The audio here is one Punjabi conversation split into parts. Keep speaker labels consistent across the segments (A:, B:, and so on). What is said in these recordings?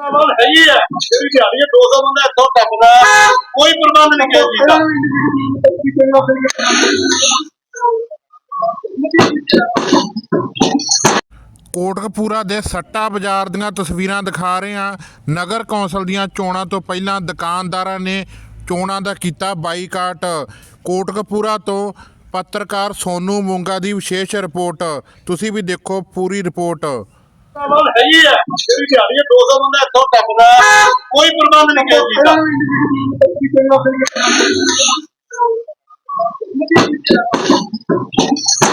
A: ਨਾਲ ਹੈ ਹੈ ਜਿਹੜੀ ਦਿਹਾੜੀ 200 ਬੰਦਾ ਇੱਥੋਂ ਟੱਪਦਾ ਕੋਈ ਪ੍ਰਬੰਧ ਨਹੀਂ ਕਿਹਾ ਕੀਤਾ
B: ਕੋਟਕਪੂਰਾ ਦੇ ਸੱਟਾ ਬਾਜ਼ਾਰ ਦੀਆਂ ਤਸਵੀਰਾਂ ਦਿਖਾ ਰਹੇ ਹਾਂ। ਨਗਰ ਕੌਂਸਲ ਦੀਆਂ ਚੋਣਾਂ ਤੋਂ ਪਹਿਲਾਂ ਦੁਕਾਨਦਾਰਾਂ ਨੇ ਚੋਣਾਂ ਦਾ ਕੀਤਾ ਬਾਈਕਾਟ। ਕੋਟਕਪੂਰਾ ਤੋਂ ਪੱਤਰਕਾਰ ਸੋਨੂ ਮੋਂਗਾ ਦੀ ਵਿਸ਼ੇਸ਼ ਰਿਪੋਰਟ। ਤੁਸੀਂ ਵੀ ਦੇਖੋ ਪੂਰੀ ਰਿਪੋਰਟ।
A: ਨਾਲ ਹੈ ਹੀ ਹੈ ਜਿਹੜੀ ਦਿਹਾੜੀ ਹੈ 200 ਬੰਦਾ ਇੱਥੋਂ ਟੱਪਦਾ ਹੈ, ਕੋਈ ਪ੍ਰਬੰਧ ਨਹੀਂ ਕਿਹਾ ਕੀਤਾ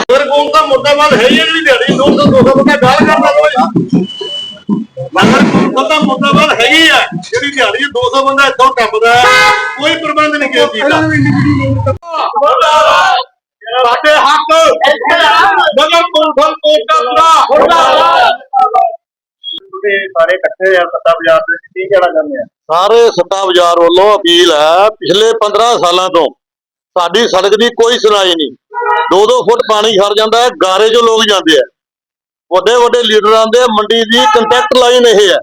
A: ਫਿਰ ਕੋਲ ਤਾਂ ਮੁੱਦਾ ਵੱਲ ਹੈ ਹੀ ਹੈ ਜਿਹੜੀ ਦਿਹਾੜੀ 200 200 ਬੰਦਾ ਗਾਲ ਕਰਦਾ ਕੋਈ ਮਗਰ ਕੋਲ ਤਾਂ ਮੁੱਦਾ ਵੱਲ ਹੈ ਹੀ ਹੈ ਜਿਹੜੀ ਦਿਹਾੜੀ ਹੈ 200 ਬੰਦਾ ਇੱਥੋਂ ਟੱਪਦਾ ਹੈ, ਕੋਈ ਪ੍ਰਬੰਧ ਨਹੀਂ ਕਿਹਾ ਕੀਤਾ ਸਾਡੇ ਹੱਕ ਨਗਰ ਕੌਂਸਲ ਕੋਟਕਪੂਰਾ ਤੁਸੀਂ ਸਾਰੇ ਇਕੱਠੇ ਆ, ਸੱਤਾ ਬਾਜ਼ਾਰ ਦੇ ਵਿੱਚ ਕੀ ਕਹਿਣਾ ਚਾਹੁੰਦੇ ਆ? ਸਾਰੇ ਸੱਤਾ ਬਾਜ਼ਾਰ ਵੱਲੋਂ ਅਪੀਲ ਹੈ, ਪਿਛਲੇ 15 ਸਾਲਾਂ ਤੋਂ ਸਾਡੀ ਸੜਕ ਦੀ ਕੋਈ ਸੁਣਾਈ ਨਹੀਂ। 2-2 ਫੁੱਟ ਪਾਣੀ ਖੜ ਜਾਂਦਾ ਹੈ ਗਾਰੇ 'ਚੋਂ ਲੋਕ ਜਾਂਦੇ ਆ। ਵੱਡੇ ਵੱਡੇ ਲੀਡਰ ਆਉਂਦੇ ਮੰਡੀ ਦੀ ਕੰਟੈਕਟ ਲਾਈਨ ਇਹ ਹੈ।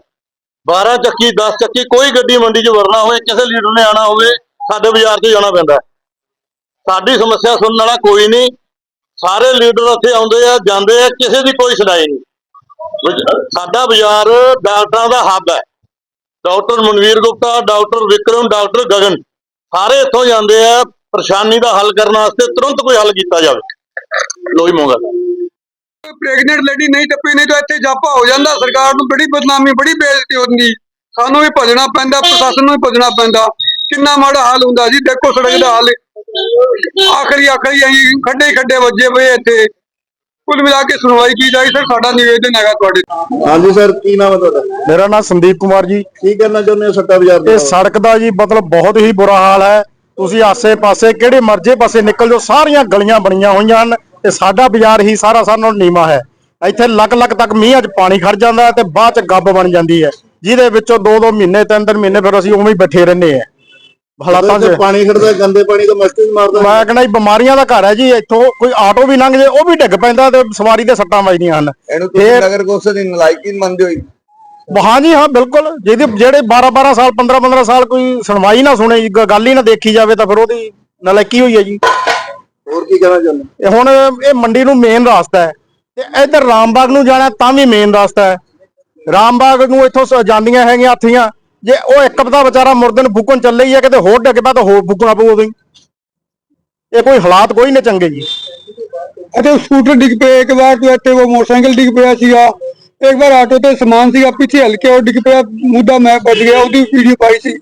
A: 12 ਚੱਕੀ 10 ਚੱਕੀ, ਕੋਈ ਗੱਡੀ ਮੰਡੀ 'ਚ ਵਰਨਾ ਹੋਵੇ, ਕਿਸੇ ਲੀਡਰ ਨੇ ਆਣਾ ਹੋਵੇ, ਸਾਡੇ ਬਾਜ਼ਾਰ 'ਚ ਜਾਣਾ ਪੈਂਦਾ ਸਾਡੀ ਸਮੱਸਿਆ ਸੁਣਨ ਵਾਲਾ ਕੋਈ ਨਹੀਂ। ਸਾਰੇ ਲੀਡਰ ਉੱਥੇ ਆਉਂਦੇ ਆ, ਜਾਂਦੇ ਆ, ਕਿਸੇ ਦੀ ਕੋਈ ਸੁਣਾਈ ਨਹੀਂ। ਸਾਡਾ ਬਾਜ਼ਾਰ ਡਾਕਟਰਾਂ ਦਾ ਹੱਬ ਹੈ। Doctor Manveer Gupta, doctor Vikram, doctor Gagan ਸਾਰੇ ਇੱਥੋਂ ਜਾਂਦੇ ਆ ਪਰੇਸ਼ਾਨੀ ਦਾ ਹੱਲ ਕਰਨ ਵਾਸਤੇ, ਤੁਰੰਤ ਕੋਈ ਹੱਲ ਕੀਤਾ ਜਾਵੇ। ਲੋਈ ਮੋਗਾ।
C: ਪ੍ਰੈਗਨੈਂਟ ਲੇਡੀ ਨਹੀਂ ਟੱਪੀ, ਨਹੀਂ ਤਾਂ ਇੱਥੇ ਜਾਪਾ ਹੋ ਜਾਂਦਾ। ਸਰਕਾਰ ਨੂੰ ਬੜੀ ਬਦਨਾਮੀ, ਬੜੀ ਬੇਇੱਜ਼ਤੀ ਹੁੰਦੀ ਸਾਨੂੰ ਵੀ ਭਜਣਾ ਪੈਂਦਾ, ਪ੍ਰਸ਼ਾਸਨ ਨੂੰ ਵੀ ਭਜਣਾ ਪੈਂਦਾ। ਕਿੰਨਾ ਮਾੜਾ ਹਾਲ ਹੁੰਦਾ ਜੀ। ਦੇਖੋ ਸੜਕ ਦਾ ਹਾਲ। ਆਖਰੀ ਆਖਰੀ ਅਸੀਂ ਖੱਡੇ ਖੱਡੇ ਵੱਜੇ ਪਏ ਇੱਥੇ। ਕੁੱਲ ਮਿਲਾ ਕੇ ਸੁਣਵਾਈ ਕੀ ਜਾਈ ਸਰ? ਸਾਡਾ ਨਿਵੇਦਨ ਹੈਗਾ ਤੁਹਾਡੇ ਤੋਂ।
D: ਹਾਂਜੀ ਸਰ ਕੀ ਨਾਮ ਹੈ ਤੁਹਾਡਾ?
E: ਮੇਰਾ ਨਾਮ ਸੰਦੀਪ ਕੁਮਾਰ ਜੀ।
D: ਕੀ ਕਰਨਾ ਚਾਹੁੰਦੇ ਹੋ ਸੱਤਾ ਬਾਜ਼ਾਰ ਦੇ
E: ਇਹ ਸੜਕ ਦਾ ਜੀ ਮਤਲਬ ਬਹੁਤ ਹੀ ਬੁਰਾ ਹਾਲ ਹੈ। ਤੁਸੀਂ ਆਸੇ-ਪਾਸੇ ਕਿਹੜੇ ਮਰਜ਼ੇ ਪਾਸੇ ਨਿਕਲ ਜਾਓ ਸਾਰੀਆਂ ਗਲੀਆਂ ਬਣੀਆਂ ਹੋਈਆਂ ਹਨ। ਤੇ ਸਾਡਾ ਬਾਜ਼ਾਰ ਹੀ ਸਾਰਾ ਸਾਰਾ ਨਾਲੋਂ ਨੀਵਾਂ ਹੈ। ਇੱਥੇ ਲੱਕ ਤੱਕ ਮੀਂਹ 'ਚ ਪਾਣੀ ਖੜ ਜਾਂਦਾ ਹੈ ਤੇ ਬਾਅਦ 'ਚ ਗੱਬ ਬਣ ਜਾਂਦੀ ਹੈ। ਜਿਹਦੇ ਵਿੱਚੋਂ 2-2 ਮਹੀਨੇ 3-3 ਮਹੀਨੇ ਫਿਰ ਅਸੀਂ ਉਵੇਂ ਹੀ ਬੈਠੇ ਰਹਿੰਦੇ ਆ ਹਾਲਾਤਾਂ
D: ਤੇ ਪਾਣੀ ਖੜਦਾ ਗੰਦੇ ਪਾਣੀ ਤੋਂ ਮਸਤੀ ਮਾਰਦਾ।
E: ਮੈਂ ਕਹਿੰਦਾ ਜੀ ਬਿਮਾਰੀਆਂ ਦਾ ਘਰ ਹੈ ਜੀ ਇੱਥੋਂ ਕੋਈ ਆਟੋ ਵੀ ਲੰਘ ਜੇ ਉਹ ਵੀ ਡਿੱਗ ਪੈਂਦਾ ਤੇ ਸਵਾਰੀ ਦੇ ਸੱਟਾਂ ਵੱਜਦੀਆਂ ਹਨ।
F: ਇਹਨੂੰ ਤੁਸੀਂ ਨਗਰ ਕੌਂਸਲ ਦੀ ਨਲਾਇਕੀ ਮੰਨਦੇ ਹੋ ਜੀ?
E: ਹਾਂ ਜੀ ਹਾਂ ਬਿਲਕੁਲ। ਜਿਹਦੇ ਜਿਹੜੇ 12 12 ਸਾਲ 15 15 ਸਾਲ ਕੋਈ ਸੁਣਵਾਈ ਨਾ ਸੁਣੇ ਗੱਲ ਹੀ ਨਾ ਦੇਖੀ ਜਾਵੇ ਤਾਂ ਫਿਰ ਉਹਦੀ ਨਲਾਇਕੀ ਹੋਈ ਹੈ ਜੀ।
D: ਹੋਰ ਕੀ ਕਹਿਣਾ ਚਾਹੁੰਦੇ?
E: ਹੁਣ ਇਹ ਮੰਡੀ ਨੂੰ ਮੇਨ ਰਸਤਾ ਹੈ। ਤੇ ਇੱਧਰ ਰਾਮਬਾਗ ਨੂੰ ਜਾਣਾ ਤਾਂ ਵੀ ਮੇਨ ਰਸਤਾ ਹੈ। ਰਾਮਬਾਗ ਨੂੰ ਇੱਥੋਂ ਜਾਂਦੀਆਂ ਹੈਗੀਆਂ ਹਾਥੀਆਂ। ਜੇ ਉਹ ਇੱਕ ਪਤਾ ਵਿਚਾਰਾ ਮੁਰਦਨ ਫੁੱਕਣ ਚੱਲੇ ਹੀ ਹੈ ਕਿਤੇ ਹੋਰ ਡਿੱਗ ਪਿਆ ਤਾਂ ਹੋਰ ਫੁੱਕਣਾ ਪਊ ਉਦੋਂ ਹੀ। ਇਹ ਕੋਈ ਹਾਲਾਤ ਕੋਈ ਨਹੀਂ ਚੰਗੇ ਜੀ।
C: ਇੱਥੇ ਸਕੂਟਰ ਡਿੱਗ ਪਿਆ ਇੱਕ ਵਾਰ तो ਇੱਥੇ ਉਹ ਮੋਟਰਸਾਈਕਲ ਡਿੱਗ ਪਿਆ ਸੀਗਾ ਇੱਕ ਵਾਰ ਆਟੋ ਤੇ ਸਮਾਨ ਸੀਗਾ ਪਿੱਛੇ ਹਲਕੇ ਉਹ ਡਿੱਗ ਪਿਆ ਮੁੱਦਾ ਮੈਂ ਬਚ ਗਿਆ ਉਹਦੀ ਵੀਡੀਓ ਪਾਈ ਸੀ।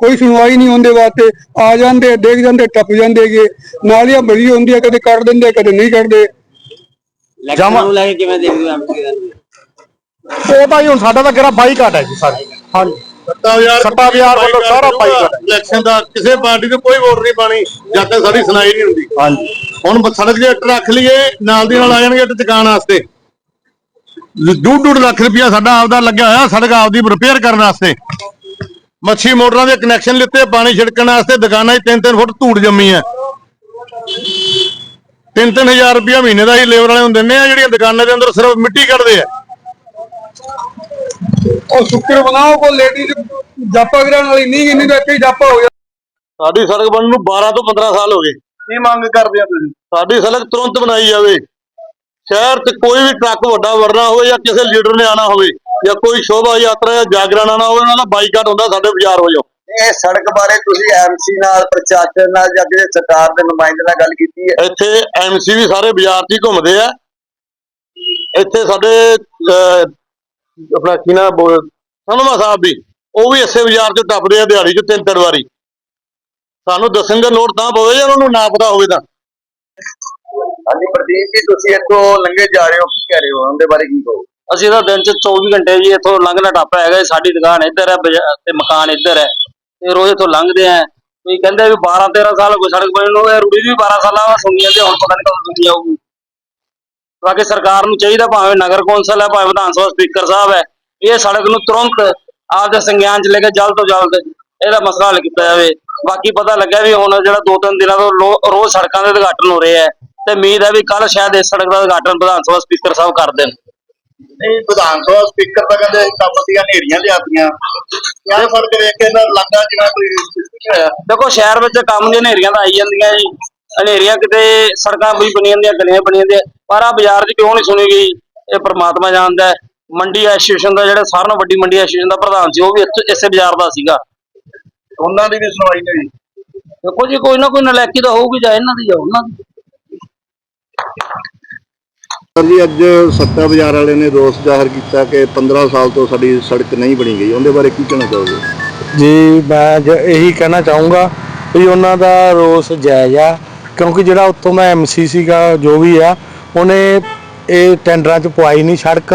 C: ਕੋਈ ਸੁਣਵਾਈ ਨਹੀਂ ਹੁੰਦੇ ਵਾਸਤੇ ਆ ਜਾਂਦੇ ਦੇਖ ਜਾਂਦੇ ਟੱਪ ਜਾਂਦੇਗੇ ਨਾਲੀਆਂ ਭਰੀ ਹੁੰਦੀਆਂ ਕਦੇ ਕੱਢ ਦਿੰਦੇ ਕਦੇ ਨਹੀਂ ਕੱਢਦੇ।
E: ਜਮਾਂ-
G: ਨੂੰ ਲੈ ਕੇ ਕਿਵੇਂ ਦੇਖਦੇ ਹੋ ਐਮਪੀ ਦਾ?
E: ਉਹ ਤਾਂ ਜੀ ਹੁਣ ਸਾਡਾ ਤਾਂ ਕਿਹੜਾ ਬਾਈਕਾਟ ਹੈ ਜੀ ਸਾਡਾ। ਹਾਂਜੀ।
A: ਸੱਤਾ ਬਾਜ਼ਾਰ
E: ਸੱਤਾ ਬਾਜ਼ਾਰ ਵੱਲੋਂ ਸਾਰਾ ਬਾਈਕਾਟ ਹੈ।
A: ਇਲੈਕਸ਼ਨ ਦਾ ਕਿਸੇ ਪਾਰਟੀ ਨੂੰ ਕੋਈ ਵੋਟ ਨਹੀਂ ਪਾਣੀ ਜਦ ਤੱਕ ਸਾਡੀ ਸੁਣਾਈ ਨਹੀਂ ਹੁੰਦੀ।
E: ਹਾਂਜੀ।
A: ਹੁਣ ਸੜਕ ਦੇ ਇੱਟ ਰੱਖ ਲਈਏ ਨਾਲ ਦੀ ਨਾਲ ਆ ਜਾਣਗੇ ਇੱਟ ਚਕਾਉਣ ਵਾਸਤੇ। ਡੂਢ ਡੂਢ ਲੱਖ ਰੁਪਇਆ ਸਾਡਾ ਆਪਦਾ ਲੱਗਿਆ ਹੋਇਆ ਸੜਕ ਆਪਦੀ ਰਿਪੇਅਰ ਕਰਨ ਵਾਸਤੇ। ਮੱਛੀ ਮੋਟਰਾਂ ਦੇ ਕਨੈਕਸ਼ਨ ਲਿੱਤੇ ਪਾਣੀ ਛਿੜਕਣ ਵਾਸਤੇ ਦੁਕਾਨਾਂ 'ਚ 3-3 ਫੁੱਟ ਧੂੜ ਜੰਮੀ ਹੈ। 3-3000 ਰੁਪਇਆ ਮਹੀਨੇ ਦਾ ਹੀ ਲੇਬਰ ਵਾਲੇ ਨੂੰ ਦਿੰਦੇ ਆ ਜਿਹੜੀਆਂ ਦੁਕਾਨਾਂ ਦੇ ਅੰਦਰ ਸਿਰਫ ਮਿੱਟੀ ਕੱਢਦੇ ਆ।
C: ਉਹ ਸ਼ੁਕਰ ਬਣਾਓ ਕੋ ਲੇਡੀਜ਼ ਜਾਪਾ ਗਰਾਂ ਵਾਲੀ ਨਹੀਂ ਇੰਨੀ ਤਾਂ ਇੱਥੇ ਹੀ ਜਾਪਾ ਹੋ ਗਿਆ।
A: ਸਾਡੀ ਸੜਕ ਬਣਨ ਨੂੰ 12 ਤੋਂ 15 ਸਾਲ ਹੋ ਗਏ। ਕੀ ਮੰਗ ਕਰਦੇ ਆ ਤੁਸੀਂ? ਸਾਡੀ ਸੜਕ ਤੁਰੰਤ ਬਣਾਈ ਜਾਵੇ। ਸ਼ਹਿਰ 'ਚ ਕੋਈ ਵੀ ਟਰੱਕ ਵੱਡਾ ਵਰਨਾ ਹੋਵੇ ਜਾਂ ਕਿਸੇ ਲੀਡਰ ਨੇ ਆਣਾ ਹੋਵੇ ਜਾਂ ਕੋਈ ਸ਼ੋਭਾ ਯਾਤਰਾ ਜਾਂ ਜਾਗਰਣ ਆਣਾ ਹੋਵੇ ਉਹਨਾਂ ਦਾ ਬਾਈਕਾਟ ਹੁੰਦਾ ਸਾਡੇ ਬਾਜ਼ਾਰ ਹੋ ਜਾਓ
F: ਇਹ ਸੜਕ ਬਾਰੇ ਤੁਸੀਂ ਐਮਸੀ ਨਾਲ ਪ੍ਰਸ਼ਾਸਨ ਨਾਲ ਜਾਂ ਕਿਸੇ ਸਰਕਾਰ ਦੇ ਨੁਮਾਇੰਦੇ ਨਾਲ ਗੱਲ ਕੀਤੀ ਹੈ।
A: ਇੱਥੇ ਐਮਸੀ ਵੀ ਸਾਰੇ ਬਾਜ਼ਾਰ 'ਚ ਹੀ ਘੁੰਮਦੇ ਆ। ਇੱਥੇ ਸਾਡੇ ਅਹ, ਆਪਣਾ ਕੀ ਬੋਲ? ਸਨਮਾ ਸਾਹਿਬ ਵੀ ਉਹ ਵੀ ਇਸੇ ਬਾਜ਼ਾਰ 'ਚ ਟੱਪਦੇ ਆ ਦਿਹਾੜੀ 'ਚ ਤਿੰਨ ਤਿੰਨ ਵਾਰੀ। ਸਾਨੂੰ ਦੱਸਣ ਦਾ ਲੋੜ ਤਾਂ ਪਵੇ ਜੇ ਉਹਨਾਂ ਨੂੰ ਨਾ ਪਤਾ ਹੋਵੇ ਤਾਂ।
F: ਹਾਂਜੀ ਪ੍ਰਦੀਪ ਜੀ ਤੁਸੀਂ ਇੱਥੋਂ ਲੰਘੇ ਜਾ ਰਹੇ ਹੋ ਕੀ ਕਹਿ ਰਹੇ ਹੋ? ਉਹਦੇ ਬਾਰੇ ਕੀ ਕਹੋ
G: ਅਸੀਂ ਤਾਂ ਦਿਨ ਚ 24 ਘੰਟੇ ਜੀ ਇੱਥੋਂ ਲੰਘਣਾ ਟੱਪਾ ਹੈਗਾ ਸਾਡੀ ਦੁਕਾਨ ਇੱਧਰ ਹੈ ਤੇ ਮਕਾਨ ਇੱਧਰ ਹੈ। ਤੇ ਰੋਜ਼ ਇੱਥੋਂ ਲੰਘਦੇ ਆ। ਤੁਸੀਂ ਕਹਿੰਦੇ ਵੀ 12 13 ਸਾਲ ਕੋਈ ਸੜਕ ਬਣੀ ਨੂੰ ਇਹ ਰੂੜੀ ਵੀ 12 ਸਾਲਾਂ ਬਾਅਦ ਸੁਣੀ ਜਾਂਦੇ ਹੁਣ ਪਤਾ ਨਹੀਂ ਕਦੋਂ ਸੁਣੀ ਜਾਊਗੀ। ਬਾਕੀ ਸਰਕਾਰ ਨੂੰ ਚਾਹੀਦਾ ਭਾਵੇਂ ਨਗਰ ਕੌਂਸਲ ਹੈ ਭਾਵੇਂ ਵਿਧਾਨ ਸਭਾ ਸਪੀਕਰ ਸਾਹਿਬ ਹੈ ਇਹ ਸੜਕ ਨੂੰ ਤੁਰੰਤ ਆਪਦੇ ਸੰਗਿਆਨ ਚ ਲੈ ਕੇ ਜਲਦ ਤੋਂ ਜਲਦ ਇਹਦਾ ਮਸਲਾ ਹੱਲ ਕੀਤਾ ਜਾਵੇ। ਬਾਕੀ ਪਤਾ ਲੱਗਾ ਵੀ ਹੁਣ ਜਿਹੜਾ ਦੋ ਤਿੰਨ ਦਿਨਾਂ ਤੋਂ ਰੋਜ਼ ਸੜਕਾਂ ਦੇ ਉਦਘਾਟਨ ਹੋ ਰਹੇ ਆ ਤੇ ਉਮੀਦ ਹੈ ਵੀ ਕੱਲ ਸ਼ਾਇਦ ਇਸ ਸੜਕ ਦਾ ਉਦਘਾਟਨ ਵਿਧਾਨ ਸਭਾ ਸਪੀਕਰ ਸਾਹਿਬ ਕਰ ਦੇਣ।
A: ਨਹੀਂ ਵਿਧਾਨ ਸਭਾ ਸਪੀਕਰ ਤਾਂ ਕਹਿੰਦੇ ਕੰਮ ਦੀਆਂ ਨੇਰੀਆਂ ਲਿਆਤੀਆਂ। ਯਾਰ ਫ਼ਰਕ ਵੇਖ ਕੇ ਤਾਂ ਲੱਗਾ ਜਿਵੇਂ ਕੋਈ
G: ਦੇਖੋ ਸ਼ਹਿਰ ਵਿੱਚ ਕੰਮ ਦੀਆਂ ਹਨੇਰੀਆਂ ਤਾਂ ਆਈ ਜਾਂਦੀਆਂ ਜੀ। ਹਨੇਰੀਆਂ ਕਿਤੇ ਸੜਕਾਂ ਵੀ ਬਣੀ ਜਾਂਦੀਆਂ ਗਲੀਆਂ ਬਣੀ ਜਾਂਦੀਆਂ ਪਰ ਆ ਬਾਜ਼ਾਰ 'ਚ ਕਿਉਂ ਨਹੀਂ ਸੁਣੀ ਗਈ? ਇਹ ਪ੍ਰਮਾਤਮਾ ਜਾਣਦਾ ਹੈ। ਮੰਡੀ ਐਸੋਸੀਏਸ਼ਨ ਦਾ ਜਿਹੜਾ ਸਾਰਿਆਂ ਨਾਲੋਂ ਵੱਡੀ ਮੰਡੀ ਐਸੋਸੀਏਸ਼ਨ ਦਾ ਪ੍ਰਧਾਨ ਸੀ ਉਹ ਵੀ ਇੱਥੇ- ਇਸੇ ਬਾਜ਼ਾਰ ਦਾ ਸੀਗਾ।
A: ਉਹਨਾਂ ਦੀ ਵੀ ਸੁਣਵਾਈ ਨਹੀਂ
G: ਦੇਖੋ ਜੀ ਕੋਈ ਨਾ ਕੋਈ ਨਲਾਇਕੀ ਤਾਂ ਹੋਊਗੀ ਜਾਂ ਇਹਨਾਂ ਦੀ ਜਾਂ ਉਹਨਾਂ ਦੀ।
D: ਸਰ ਜੀ ਅੱਜ ਸੱਤਾ ਬਾਜ਼ਾਰ ਵਾਲੇ ਨੇ ਰੋਸ ਜ਼ਾਹਰ ਕੀਤਾ ਕਿ 15 ਸਾਲ ਤੋਂ ਸਾਡੀ ਸੜਕ ਨਹੀਂ ਬਣੀ ਗਈ। ਉਹਦੇ ਬਾਰੇ ਕੀ ਕਹਿਣਾ ਚਾਹੋਗੇ?
H: ਜੀ ਮੈਂ ਜ- ਇਹੀ ਕਹਿਣਾ ਚਾਹੂੰਗਾ ਵੀ ਉਹਨਾਂ ਦਾ ਰੋਸ ਜਾਇਜ਼ ਆ। ਕਿਉਂਕਿ ਜਿਹੜਾ ਉੱਥੋਂ ਦਾ ਐਮਸੀ ਸੀਗਾ, ਜੋ ਵੀ ਆ, ਉਹਨੇ ਇਹ ਟੈਂਡਰਾਂ 'ਚ ਪਵਾਈ ਨਹੀਂ ਸੜਕ,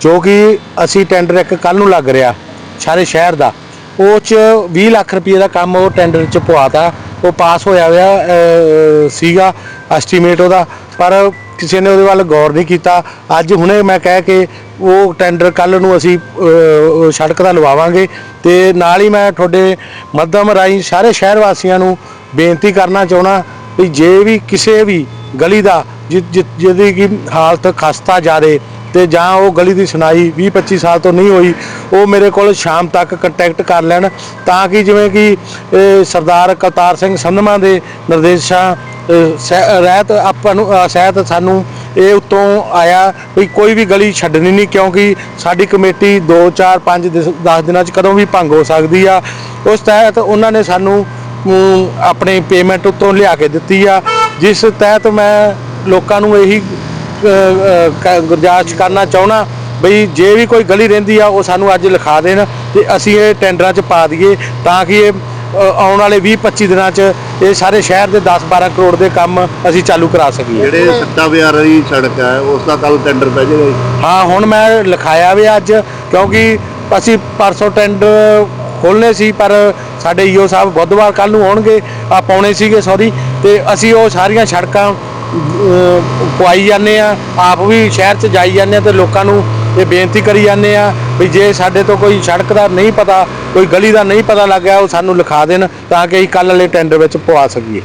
H: ਜੋ ਕਿ ਅਸੀਂ ਟੈਂਡਰ ਇੱਕ ਕੱਲ ਨੂੰ ਲੱਗ ਰਿਹਾ, ਸਾਰੇ ਸ਼ਹਿਰ ਦਾ। ਉਹ 'ਚ 20 ਲੱਖ ਰੁਪਏ ਦਾ ਕੰਮ ਉਹ ਟੈਂਡਰ 'ਚ ਪਵਾਤਾ। ਉਹ ਪਾਸ ਹੋਇਆ ਹੋਇਆ ਸੀਗਾ ਐਸਟੀਮੇਟ ਉਹਦਾ। ਪਰ ਕਿਸੇ ਨੇ ਉਹਦੇ ਵੱਲ ਗੌਰ ਨਹੀਂ ਕੀਤਾ। ਅੱਜ ਹੁਣੇ ਮੈਂ ਕਹਿ ਕੇ ਉਹ ਟੈਂਡਰ ਕੱਲ ਨੂੰ ਅਸੀਂ ਸੜਕ ਦਾ ਲਵਾਵਾਂਗੇ ਤੇ ਨਾਲ ਹੀ ਮੈਂ ਤੁਹਾਡੇ ਮਾਧਿਅਮ ਰਾਹੀਂ ਸਾਰੇ ਸ਼ਹਿਰ ਵਾਸੀਆਂ ਨੂੰ ਬੇਨਤੀ ਕਰਨਾ ਚਾਹਣਾ ਵੀ ਜੇ ਵੀ ਕਿਸੇ ਵੀ ਗਲੀ ਦਾ ਜਿ- ਜਿਹਦੀ ਕੀ ਹਾਲਤ ਖਸਤਾ ਜਾਦੇ ਤੇ ਜਾਂ ਉਹ ਗਲੀ ਦੀ ਸੁਣਾਈ 20 25 ਸਾਲ ਤੋਂ ਨਹੀਂ ਹੋਈ, ਉਹ ਮੇਰੇ ਕੋਲ ਸ਼ਾਮ ਤੱਕ ਕੰਟੈਕਟ ਕਰ ਲੈਣ। ਤਾਂ ਕਿ ਜਿਵੇਂ ਕਿ ਸਰਦਾਰ ਕਰਤਾਰ ਸਿੰਘ ਸੰਧਮਾ ਦੇ ਨਿਰਦੇਸ਼ਾਂ ਸਹਿ- ਰਹਿਤ ਆਪਾਂ ਨੂੰ ਸਹਿਤ ਸਾਨੂੰ ਇਹ ਉਤੋਂ ਆਇਆ ਵੀ ਕੋਈ ਵੀ ਗਲੀ ਛੱਡਣੀ ਨਹੀਂ ਕਿਉਂਕਿ ਸਾਡੀ ਕਮੇਟੀ 2 4 5 10 ਦਿਨਾਂ ਚ ਕਦੋਂ ਵੀ ਭੰਗ ਹੋ ਸਕਦੀ ਆ। ਉਸ ਤਹਿਤ ਉਹਨਾਂ ਨੇ ਸਾਨੂੰ ਅਮ, ਆਪਣੀ ਪੇਮੈਂਟ ਉਤੋਂ ਲਿਆ ਕੇ ਦਿੱਤੀ ਆ ਜਿਸ ਤਹਿਤ ਮੈਂ ਲੋਕਾਂ ਨੂੰ ਇਹੀ ਗੁਜ਼ਾਰਿਸ਼ ਕਰਨਾ ਚਾਹਣਾ ਬਈ ਜੇ ਵੀ ਕੋਈ ਗਲੀ ਰਹਿੰਦੀ ਆ ਉਹ ਸਾਨੂੰ ਅੱਜ ਲਿਖਾ ਦੇਣ ਤੇ ਅਸੀਂ ਇਹ ਟੈਂਡਰਾਂ 'ਚ ਪਾ ਦਈਏ ਤਾਂ ਕਿ ਇਹ ਆਉਣ ਵਾਲੇ 20 25 ਦਿਨਾਂ 'ਚ ਇਹ ਸਾਰੇ ਸ਼ਹਿਰ ਦੇ 10 12 ਕਰੋੜ ਦੇ ਕੰਮ ਅਸੀਂ ਚਾਲੂ ਕਰਾ ਸਕੀਏ
D: ਜਿਹੜੇ ਸੱਤਾ ਬਾਜ਼ਾਰ ਵਾਲੀ ਸੜਕ ਹੈ ਉਸ ਦਾ ਕੱਲ ਟੈਂਡਰ ਪੈ ਜਾਏਗਾ।
H: ਹਾਂ ਹੁਣ ਮੈਂ ਲਿਖਾਇਆ ਵੀ ਅੱਜ ਕਿਉਂਕਿ ਅਸੀਂ ਪਰਸੋਂ ਟੈਂਡਰ ਖੋਲਨੇ ਸੀ ਪਰ ਸਾਡੇ ਈਓ ਸਾਹਿਬ ਬੁੱਧਵਾਰ ਕੱਲ ਨੂੰ ਆਉਣਗੇ ਆ ਪਾਉਣੇ ਸੀਗੇ ਸੌਰੀ ਤੇ ਅਸੀਂ ਉਹ ਸਾਰੀਆਂ ਸੜਕਾਂ ਅਹ, ਪਵਾਈ ਜਾਂਦੇ ਆ ਆਪ ਵੀ ਸ਼ਹਿਰ 'ਚ ਜਾਈ ਜਾਂਦੇ ਆ ਤੇ ਲੋਕਾਂ ਨੂੰ ਇਹ ਬੇਨਤੀ ਕਰੀ ਜਾਂਦੇ ਆ ਵੀ ਜੇ ਸਾਡੇ ਤੋਂ ਕੋਈ ਸੜਕ ਦਾ ਨਹੀਂ ਪਤਾ ਕੋਈ ਗਲੀ ਦਾ ਨਹੀਂ ਪਤਾ ਲੱਗਿਆ ਉਹ ਸਾਨੂੰ ਲਿਖਾ ਦੇਣ ਤਾਂ ਕਿ ਅਸੀਂ ਕੱਲ ਵਾਲੇ ਟੈਂਡਰ ਵਿੱਚ ਪਵਾ ਸਕੀਏ।